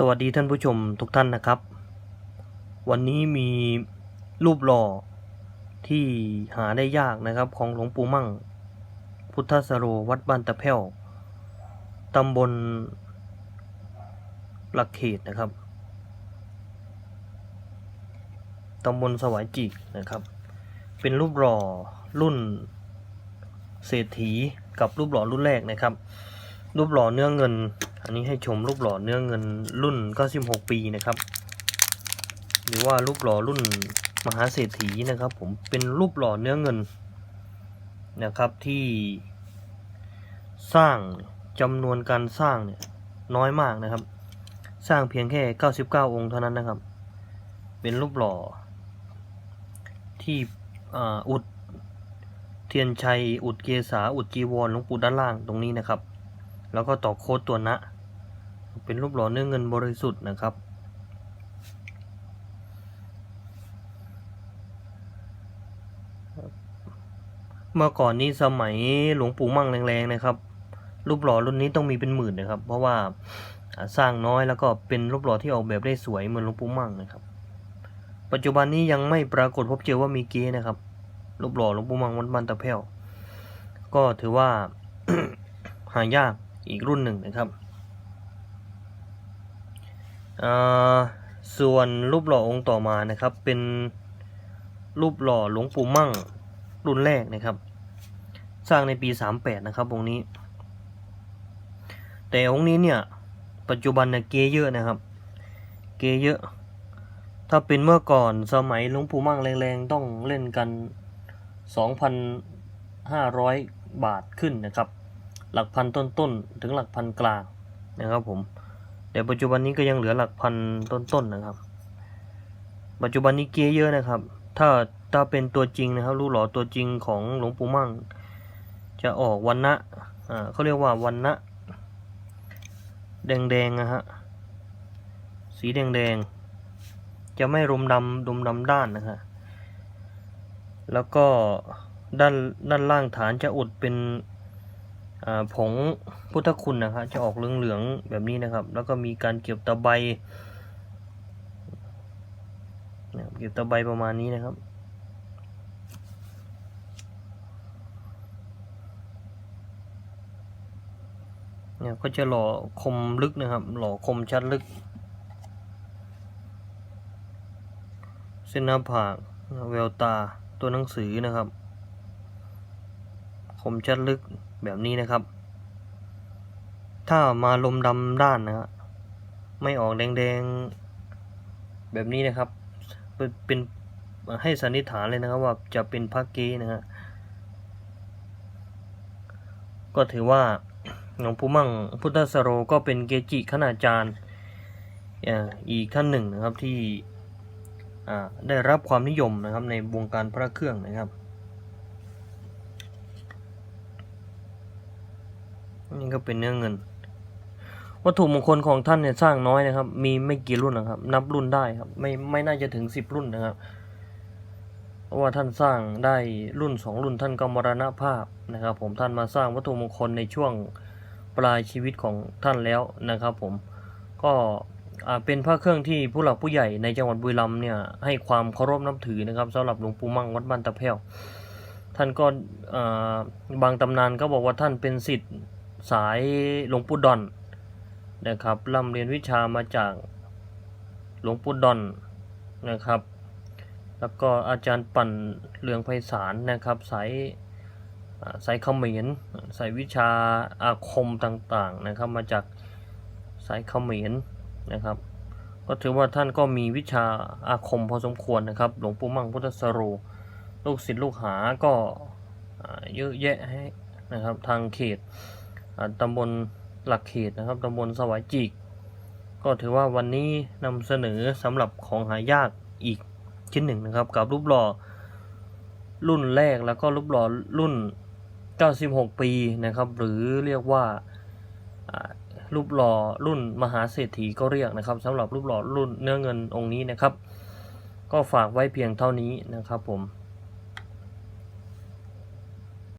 สวัสดีท่านผู้ชมทุกท่านนะครับ วันนี้มีรูปหล่อที่หาได้ยากนะครับของหลวงปู่มั่ง พุทธสโรวัดบ้านตะแพ้วตำบลหลักเขตนะครับตำบลสวายจิกนะครับ เป็นรูปหล่อรุ่นเศรษฐีกับรูปหล่อรุ่นแรกนะครับ รูปหล่อเนื้อเงิน อันนี้ให้ชมรูปหล่อเนื้อเงินรุ่น 96 ปีนะครับ หรือว่ารูปหล่อรุ่นมหาเศรษฐีนะครับ ผมเป็นรูปหล่อเนื้อเงินนะครับที่สร้างจำนวนการสร้างเนี่ยน้อยมากนะครับ สร้างเพียงแค่ 99 องค์เท่านั้นนะครับ เป็นรูปหล่อ ที่อ,อุดเทียนชัย อุดเกษาอุดจีวรหลวงปู่ด้านล่างตรงนี้นะครับ แล้วก็ต่อโค้ดตัวนะ เป็นรูปหล่อเนื้อเงินบริสุทธิ์นะครับ เมื่อก่อนนี้สมัยหลวงปู่มั่งแรงๆนะครับ รูปหล่อรุ่นนี้ต้องมีเป็นหมื่นนะครับ เพราะว่าสร้างน้อยแล้วก็เป็นรูปหล่อที่ออกแบบได้สวยเหมือนหลวงปู่มั่งนะครับ ปัจจุบันนี้ยังไม่ปรากฏพบเจอว่ามีเก๊นะครับ รูปหล่อหลวงปู่มั่งวัดบ้านตะแพ้วก็ถือว่าหายากอีกรุ่นหนึ่งนะครับ ส่วนรูปหล่อองค์ต่อมานะครับ เป็นรูปหล่อหลวงปู่มั่งรุ่นแรกนะครับ สร้างในปี 38 นะครับองค์นี้ แต่องค์นี้เนี่ย ปัจจุบันเนี่ยเกเยอะนะครับ เกเยอะ ถ้าเป็นเมื่อก่อนสมัยหลวงปู่มั่งแรงๆ ต้องเล่นกัน 2,500 บาทขึ้นนะครับ หลักพันต้นๆ ถึงหลักพันกลางนะครับผม แต่ปัจจุบันนี้ก็ยังเหลือหลักพันต้นๆนะครับ ปัจจุบันนี้เกียร์เยอะนะครับ ถ้าถ้าเป็นตัวจริงนะครับรูปหล่อตัวจริงของหลวงปู่มั่ง จะออกวันนะอ่าเขาเรียกว่าวันนะแดงๆนะฮะสีแดงๆจะไม่รมดำดมดำด้านนะฮะแล้วก็ด้านด้านล่างฐานจะอุดเป็น ผงพุทธคุณนะครับจะออกเหลืองๆแบบนี้นะครับ แล้วก็มีการเก็บตะไบเก็บตะไบประมาณนี้นะครับเนี่ยก็จะหล่อคมลึกนะครับ หล่อคมชัดลึก เส้นหน้าผากแววตาตัวหนังสือนะครับ คมชัดลึกแบบนี้นะครับ ถ้ามาลมดำด้านนะฮะไม่ออกแดงๆแบบนี้นะครับ เป็นให้สันนิษฐานเลยนะครับว่าจะเป็นพระเกนะฮะก็ถือว่าหลวงปู่มั่งพุทธสโรก็เป็นเกจิขนาจารย์อีกท่านหนึ่งนะครับที่ได้รับความนิยมนะครับในวงการพระเครื่องนะครับ นี่ก็เป็นเนื้อเงิน วัตถุมงคลของท่านเนี่ยสร้างน้อยนะครับ มีไม่กี่รุ่นนะครับ นับรุ่นได้ครับ ไม่ไม่น่าจะถึงสิบรุ่นนะครับเพราะว่าท่านสร้างได้รุ่นสองรุ่นท่านก็มรณภาพนะครับ ผมท่านมาสร้างวัตถุมงคลในช่วงปลายชีวิตของท่านแล้วนะครับ ผมก็เป็นพระเครื่องที่ผู้หลักผู้ใหญ่ในจังหวัดบุรีรัมย์เนี่ยให้ความเคารพนับถือนะครับสำหรับหลวงปู่มั่งวัดบ้านตะแพ้วท่านก็บางตำนานก็บอกว่าท่านเป็นศิษย์ สายหลวงปู่ดอนนะครับร่ำเรียนวิชามาจากหลวงปู่ดอนนะครับ แล้วก็อาจารย์ปั่นเหลืองไพศาลนะครับ สายสายเขมรสายวิชาอาคมต่างๆนะครับมาจากสายเขมรนะครับ ก็ถือว่าท่านก็มีวิชาอาคมพอสมควรนะครับ หลวงปู่มั่งพุทธสโรลูกศิษย์ลูกหาก็เยอะแยะให้นะครับทางเขต ตำบลหลักเขตนะครับตำบลสวายจิก ก็ถือว่าวันนี้นำเสนอสำหรับของหายากอีกชิ้นหนึ่งนะครับ กับรูปหล่อรุ่นแรกแล้วก็รูปหล่อรุ่น 96 ปีนะครับ หรือเรียกว่ารูปหล่อรุ่นมหาเศรษฐีก็เรียกนะครับสำหรับรูปหล่อรุ่นเนื้อเงินองค์นี้นะครับ ก็ฝากไว้เพียงเท่านี้นะครับผม